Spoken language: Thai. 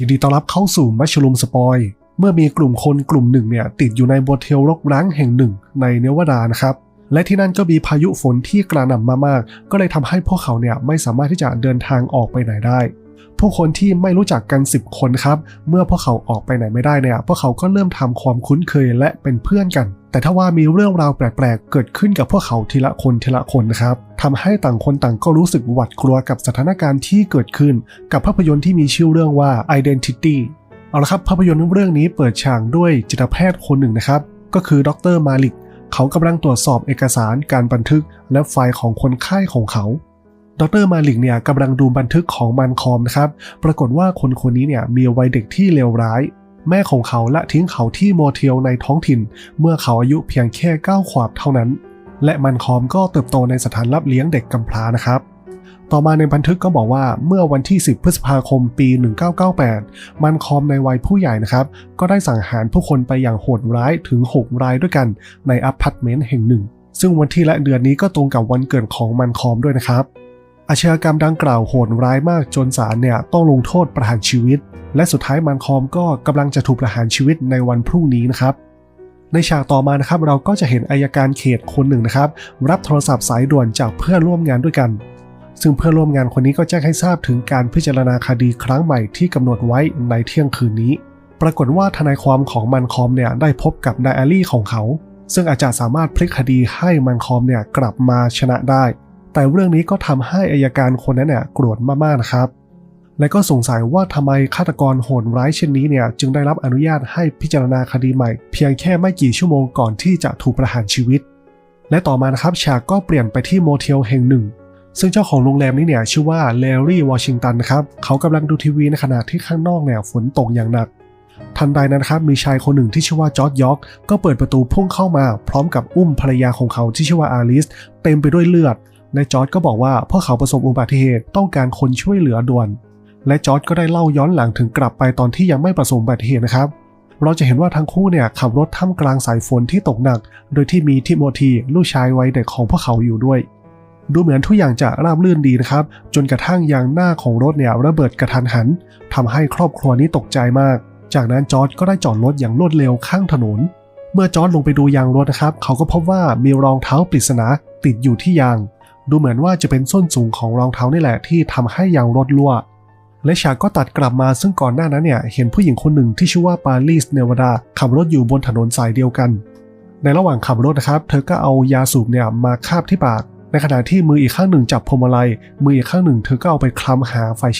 ยินดีต้อนรับเข้าสู่มัชลุมสปอย เมื่อมีกลุ่มคนกลุ่มหนึ่งเนี่ยติดอยู่ในโมเทลรกร้างแห่งหนึ่งในเนวาดานะครับ และที่นั่นก็มีพายุฝนที่กระหน่ำมามากก็เลยทำให้พวกเขาเนี่ยไม่สามารถที่จะเดินทางออกไปไหนได้ ผู้คนที่ไม่รู้จักกัน10คนครับ เมื่อพวกเขาออกไปไหนไม่ได้เนี่ยพวกเขาก็เริ่มทำความคุ้นเคยและเป็นเพื่อนกัน แต่ถ้าว่ามีเรื่องราวแปลกๆ เกิดขึ้นกับพวกเขาทีละคนทีละคนนะครับทำให้ต่างคนต่างก็รู้สึกหวาดกลัวกับสถานการณ์ที่เกิดขึ้น กับภาพยนตร์ที่มีชื่อเรื่องว่า Identity เอาละครับภาพยนตร์เรื่องนี้เปิดฉากด้วยจิตแพทย์คนหนึ่งนะครับ ก็คือดรมาลิกเขากำลังตรวจสอบเอกสารการบันทึกและไฟล์ของคนไข้ของเขา ดรมาลิกเนี่ยกำลังดูบันทึกของมันคอมนะครับ ปรากฏว่าคนคนนี้เนี่ยมีวัยเด็กที่เลวร้าย แม่ของเขาละทิ้งเขาที่โมเทลในท้องถิ่น เมื่อเขาอายุเพียงแค่9ขวบเท่านั้น และมันคอมก็เติบโตในสถานรับเลี้ยงเด็กกำพร้านะครับต่อมาในบันทึกก็บอกว่าเมื่อวันที่ 10 พฤษภาคมปี 1998 มันคอมในวัยผู้ใหญ่นะครับ ก็ได้สังหารผู้คนไปอย่างโหดร้ายถึง 6 รายด้วยกันในอพาร์ตเมนต์แห่งหนึ่ง ซึ่งวันที่และเดือนนี้ก็ตรงกับวันเกิดของมันคอมด้วยนะครับ อาชญากรรมดังกล่าวโหดร้ายมากจนศาลเนี่ยต้องลงโทษประหารชีวิต และสุดท้ายมันคอมก็กำลังจะถูกประหารชีวิตในวันพรุ่งนี้นะครับในฉากต่อมานะครับเราก็จะเห็นอายการเขตคนหนึ่งนะครับ รับโทรศัพท์สายด่วนจากเพื่อนร่วมงานด้วยกัน ซึ่งเพื่อนร่วมงานคนนี้ก็แจ้งให้ทราบถึงการพิจารณาคดีครั้งใหม่ที่กำหนดไว้ในเที่ยงคืนนี้ ปรากฏว่าทนายความของมันคอมเนี่ยได้พบกับไดอารี่ของเขา ซึ่งอาจจะสามารถพลิกคดีให้มันคอมเนี่ยกลับมาชนะได้ แต่เรื่องนี้ก็ทำให้อายการคนนั้นเนี่ยโกรธมากๆนะครับ และก็สงสัยว่าทำไมฆาตกรโหดร้ายเช่นนี้เนี่ยจึงได้รับอนุญาตให้พิจารณาคดีใหม่ เพียงแค่ไม่กี่ชั่วโมงก่อนที่จะถูกประหารชีวิต และต่อมานะครับฉากก็เปลี่ยนไปที่โมเทลแห่งหนึ่งซึ่งเจ้าของโรงแรมนี้เนี่ยชื่อว่าแลรี่วอชิงตันนะครับเขากำลังดูทีวีในขณะที่ข้างนอกเนี่ยฝนตกอย่างหนัก ทันใดนั้นครับมีชายคนหนึ่งที่ชื่อว่าจอร์ดยอร์กก็เปิดประตูพุ่งเข้ามา พร้อมกับอุ้มภรรยาของเขาที่ชื่อว่าอาลิส เต็มไปด้วยเลือด และจอร์ดก็บอกว่าพวกเขาประสบอุบัติเหตุต้องการคนช่วยเหลือด่วน และจอร์ดก็ได้เล่าย้อนหลังถึงกลับไปตอนที่ยังไม่ประสบอุบัติเหตุนะครับ เราจะเห็นว่าทั้งคู่เนี่ยขับรถท่ามกลางสายฝนที่ตกหนัก โดยที่มีทิโมธีลูกชายวัยเด็กของพวกเขาอยู่ด้วย ดูเหมือนทุกอย่างจะราบรื่นดีนะครับ จนกระทั่งยางหน้าของรถเนี่ยระเบิดกระทันหันทำให้ครอบครัวนี้ตกใจมาก จากนั้นจอร์ดก็ได้จอดรถอย่างรวดเร็วข้างถนนเมื่อจอร์ดลงไปดูยางรถนะครับ เขาก็พบว่ามีรองเท้าปริศนาติดอยู่ที่ยาง ดูเหมือนว่าจะเป็นส้นสูงของรองเท้านี่แหละที่ทำให้ยางรถรั่ว และฉากก็ตัดกลับมาซึ่งก่อนหน้านั้นเนี่ยเห็นผู้หญิงคนหนึ่งที่ชื่อว่าปารีสเนวาดาขับรถอยู่บนถนนสายเดียวกัน ในระหว่างขับรถนะครับ เธอก็เอายาสูบเนี่ยมาคาบที่ปาก ในขณะที่มืออีกข้างหนึ่งจับพวงมาลัยมืออีกข้างหนึ่งเธอก็เอาไปคลำหาไฟ